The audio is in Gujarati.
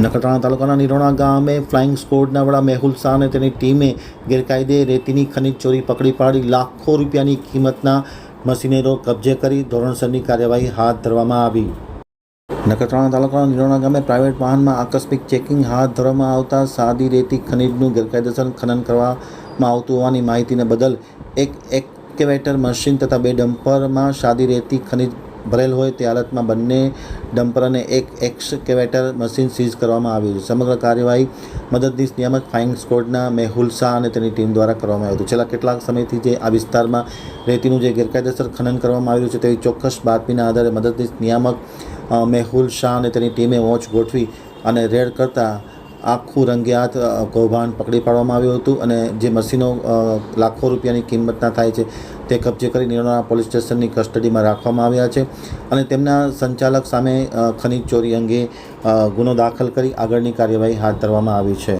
નખત્રાણા તાલુકાના નિરોણા ગામે ફ્લાઇંગ સ્કોડના વડા મેહુલ શાહ અને તેની ટીમે ગેરકાયદે રેતીની ખનીજ ચોરી પકડી પાડી લાખો રૂપિયાની કિંમતના મશીનરો કબજે કરી ધોરણસરની કાર્યવાહી હાથ ધરવામાં આવી. નખત્રાણા તાલુકાના નિરોણા ગામે પ્રાઇવેટ વાહનમાં આકસ્મિક ચેકિંગ હાથ ધરવામાં આવતા સાદી રેતી ખનીજનું ગેરકાયદેસર ખનન કરવામાં આવતું હોવાની માહિતીને બદલ એક એક્ટિવેટર મશીન તથા બે ડમ્પરમાં સાદી રેતી ખનીજ ભરેલ હોય તે હાલતમાં બંને ડમ્પર અને એક એક્સકેવેટર મશીન સીઝ કરવામાં આવ્યું છે. સમગ્ર કાર્યવાહી મદદનીશ નિયામક ફાઇંગ સ્કોડના મેહુલ શાહ અને તેની ટીમ દ્વારા કરવામાં આવ્યું હતું. છેલ્લા કેટલાક સમયથી જે આ વિસ્તારમાં રેતીનું જે ગેરકાયદેસર ખનન કરવામાં આવ્યું છે તેવી ચોક્કસ બાતમીના આધારે મદદનીશ નિયામક મેહુલ શાહ અને તેની ટીમે વોચ ગોઠવી અને રેડ કરતા આખું રંગે હાથ કૌભાંડ પકડી પાડવામાં આવ્યું હતું અને જે મશીનો લાખો રૂપિયાની કિંમતના થાય છે તે કબજે કરી નિરોણા પોલીસ સ્ટેશનની કસ્ટડીમાં રાખવામાં આવ્યા છે અને તેમના સંચાલક સામે ખનીજ ચોરી અંગે ગુનો દાખલ કરી આગળની કાર્યવાહી હાથ ધરવામાં આવી છે.